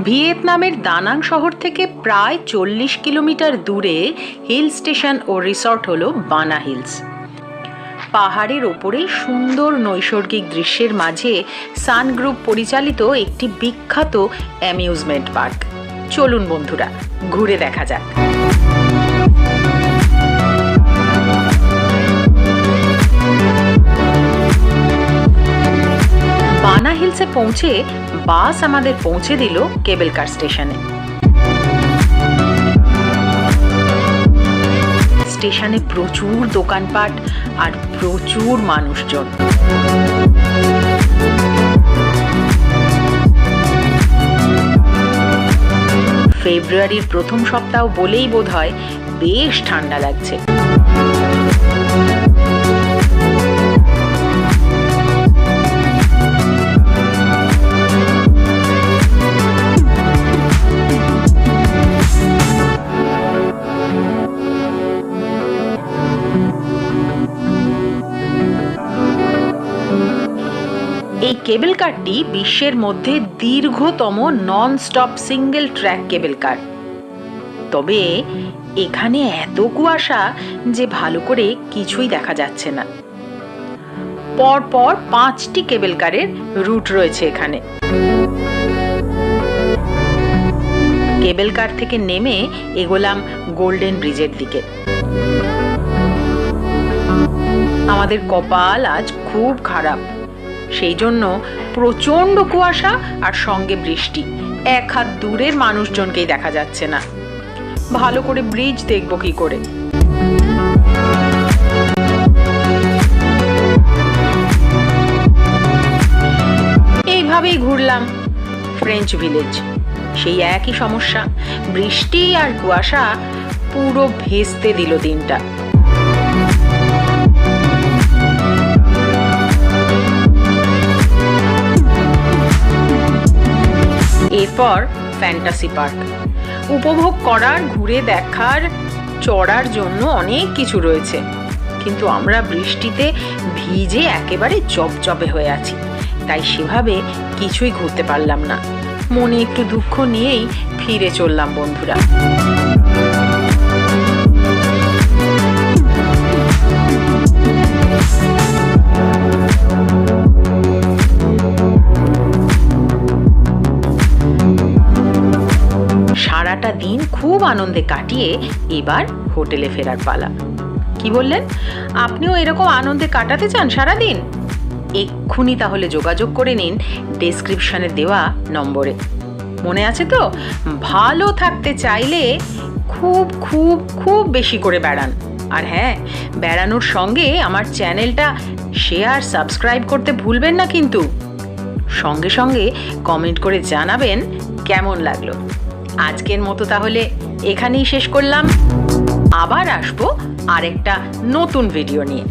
ভিয়েতনামের দানাং শহর থেকে প্রায় চল্লিশ কিলোমিটার দূরে হিল স্টেশন ও রিসর্ট হল বানা হিলস। পাহাড়ের ওপরে সুন্দর নৈসর্গিক দৃশ্যের মাঝে সান গ্রুপ পরিচালিত একটি বিখ্যাত অ্যামিউজমেন্ট পার্ক। চলুন বন্ধুরা, ঘুরে দেখা যাক। বানা হিলসে পৌঁছে বাস আমাদের পৌঁছে দিল কেবল কার স্টেশনে। স্টেশনে প্রচুর দোকানপাট আর প্রচুর মানুষজন। ফেব্রুয়ারির প্রথম সপ্তাহ বলেই বোধ হয় বেশ ঠান্ডা লাগছে। কেবল কারটি বিশ্বের মধ্যে দীর্ঘতম non stop single track cable car. তবে এখানে এত কুয়াশা যে ভালো করে কিছুই দেখা যাচ্ছে না। পর পর পাঁচটি কেবল কারের রুট রয়েছে এখানে। কেবল কার থেকে নেমে এগোলাম গোল্ডেন ব্রিজের দিকে। আমাদের কপাল আজ খুব খারাপ। সেই জন্য প্রচণ্ড কুয়াশা আর সঙ্গে বৃষ্টি। এক হাত দূরের মানুষজনকেই দেখা যাচ্ছে না। ভালো করে ব্রিজ দেখব কি করে। এইভাবেই ঘুরলাম ফ্রেঞ্চ ভিলেজ সেই একই সমস্যা, বৃষ্টি আর কুয়াশা পুরো ভেস্তে দিল দিনটা। এরপর ফ্যান্টাসি পার্ক। উপভোগ করার, ঘুরে দেখার, চড়ার জন্য অনেক কিছু রয়েছে। কিন্তু আমরা বৃষ্টিতে ভিজে একেবারে চপচপে হয়ে আছি। তাই সেভাবে কিছুই ঘুরতে পারলাম না। মনে একটু দুঃখ নিয়েই ফিরে চললাম বন্ধুরা। আনন্দে কাটিয়ে এবার হোটেলে ফেরার পালা। কি বললেন? আপনিও এরকম আনন্দে কাটাতে চান সারাদিন? এক্ষুনি তাহলে যোগাযোগ করে নিন ডেসক্রিপশনে দেওয়া নম্বরে। মনে আছে তো? ভালো থাকতে চাইলে খুব খুব খুব বেশি করে বেড়ান। আর হ্যাঁ বেড়ানোর সঙ্গে আমার চ্যানেলটা শেয়ার, সাবস্ক্রাইব করতে ভুলবেন না কিন্তু। সঙ্গে সঙ্গে কমেন্ট করে জানাবেন কেমন লাগল। আজকের মতো তাহলে এখানেই শেষ করলাম। আবার আসব আরেকটা নতুন ভিডিও নিয়ে।